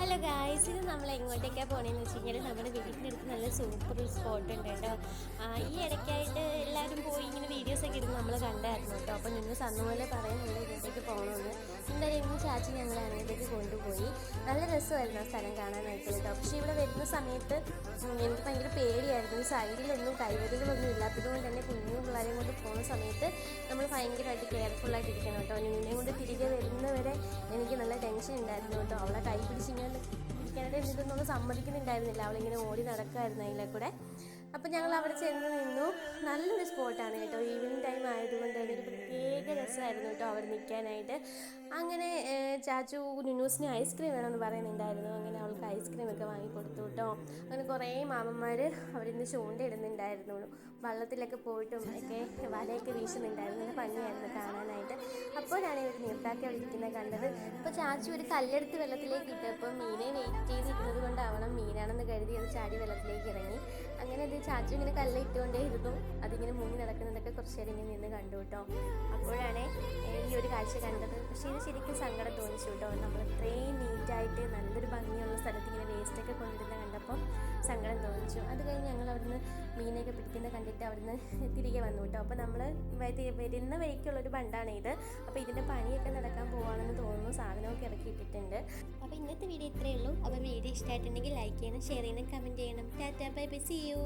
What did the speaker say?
Hello guys ഇത് നമ്മൾ എങ്ങോട്ടേക്കാണ് പോണേന്ന് വെച്ച് കഴിഞ്ഞാൽ നമ്മുടെ വീട്ടിനടുത്ത് നല്ല സൂപ്പർ സ്പോട്ട് ഉണ്ട് കേട്ടോ. ഈ ഇടയ്ക്കായിട്ട് എല്ലാവരും പോയി ഇങ്ങനെ വീഡിയോസ് ഒക്കെ ഇടുന്ന നമ്മൾ കണ്ടായിരുന്നു കേട്ടോ. അപ്പോൾ നിങ്ങൾ അന്നുപോലെ പറയുന്നുണ്ട് ഇങ്ങോട്ടേക്ക് പോകണമെന്ന് എന്തായാലും ഇന്ന് ചാച്ചി ഞങ്ങൾ അങ്ങോട്ടേക്ക് കൊണ്ടുപോയി. നല്ല രസമായിരുന്നു ആ സ്ഥലം കാണാനായിട്ട് കേട്ടോ. പക്ഷേ ഇവിടെ വരുന്ന സമയത്ത് എനിക്ക് ഭയങ്കര പേടിയായിരുന്നു. സൈഡിലൊന്നും കൈവരികളൊന്നും ഇല്ലാത്തത് കൊണ്ട് തന്നെ കുഞ്ഞു പിള്ളേരെയും കൊണ്ട് പോകുന്ന സമയത്ത് നമ്മൾ ഭയങ്കരമായിട്ട് കെയർഫുള്ളായിട്ട് ഇരിക്കണം കേട്ടോ. നിന്നെ കൊണ്ട് ടെൻഷൻ ഉണ്ടായിരുന്നു കേട്ടോ. അവളെ കൈ പിടിച്ച് ഇങ്ങനെ ഇരിക്കാനായിട്ട് എന്നിട്ടൊന്നും സമ്മതിക്കുന്നുണ്ടായിരുന്നില്ല. അവളിങ്ങനെ ഓടി നടക്കുമായിരുന്നു അതിലെ കൂടെ. അപ്പം ഞങ്ങൾ അവിടെ ചെന്ന് നിന്നു. നല്ലൊരു സ്പോട്ടാണ് കേട്ടോ. ഈവനിങ് ടൈം ആയതുകൊണ്ട് തന്നെ ഒരു പ്രത്യേക രസമായിരുന്നു കേട്ടോ അവിടെ നിൽക്കാനായിട്ട്. അങ്ങനെ ചാച്ചു നുനൂസിന് ഐസ്ക്രീം വേണമെന്ന് പറയുന്നുണ്ടായിരുന്നു. അങ്ങനെ അവൾക്ക് ഐസ്ക്രീം ഒക്കെ വാങ്ങി കൊടുത്തു കേട്ടോ. അങ്ങനെ കുറേ മാമന്മാർ അവിടെ നിന്ന് ചൂണ്ടയിടുന്നുണ്ടായിരുന്നു. വള്ളത്തിലൊക്കെ പോയിട്ടും ഒക്കെ വലയൊക്കെ വീശുന്നുണ്ടായിരുന്നു. ഭംഗിയായിരുന്നു കാണാനായിട്ട്. അപ്പോൾ ഇവർ നീർത്താക്കി അവിടെ ഇരിക്കുന്നത് കണ്ടത്. അപ്പോൾ ചാച്ചു ഒരു കല്ലെടുത്ത് വെള്ളത്തിലേക്ക് ഇട്ടപ്പോൾ മീനെ വെയിറ്റ് ചെയ്തിരുന്നത് കൊണ്ടാവണം മീനാണെന്ന് കരുതി അത് ചാടി വെള്ളത്തിലേക്ക് ഇറങ്ങി. അങ്ങനെ അത് ചാച്ചു ഇങ്ങനെ കല്ല് ഇട്ടുകൊണ്ടേ ഇരുന്നു അതിങ്ങനെ മുങ്ങി നടക്കുന്നതൊക്കെ കുറച്ച് നേരം ഇങ്ങനെ നിന്ന് കണ്ടു കേട്ടോ. അപ്പോഴാണ് ഈ ഒരു കാഴ്ച കണ്ടത്. പക്ഷേ ഇത് ശരിക്കും സങ്കടം തോന്നിച്ചു കേട്ടോ. നമ്മൾ ഇത്രയും നീറ്റായിട്ട് നല്ലൊരു ഭംഗിയുള്ള സ്ഥലത്ത് ഇങ്ങനെ വേസ്റ്റൊക്കെ കൊണ്ടിരുന്ന കണ്ടപ്പോൾ സങ്കടം തോന്നിച്ചു. അത് കഴിഞ്ഞ് ഞങ്ങൾ അവിടുന്ന് മീനൊക്കെ പിടിക്കുന്നത് കണ്ടിട്ട് അവിടുന്ന് തിരികെ വന്നു കേട്ടോ. അപ്പോൾ നമ്മൾ വരുന്ന വഴിക്കുള്ളൊരു ബണ്ടാണ് ഇത്. അപ്പോൾ ഇതിന്റെ പണിയൊക്കെ നടക്കാൻ പോവാണെന്ന് തോന്നുന്നു. സാധനമൊക്കെ ഇറക്കി ഇട്ടിട്ടുണ്ട്. അപ്പോൾ ഇന്നത്തെ വീഡിയോ ഇത്രയേ ഉള്ളൂ. അപ്പോൾ വീഡിയോ ഇഷ്ടമായിട്ടുണ്ടെങ്കിൽ ലൈക്ക് ചെയ്യണം ഷെയർ ചെയ്യണം കമന്റ് ചെയ്യണം. Tata bye bye see you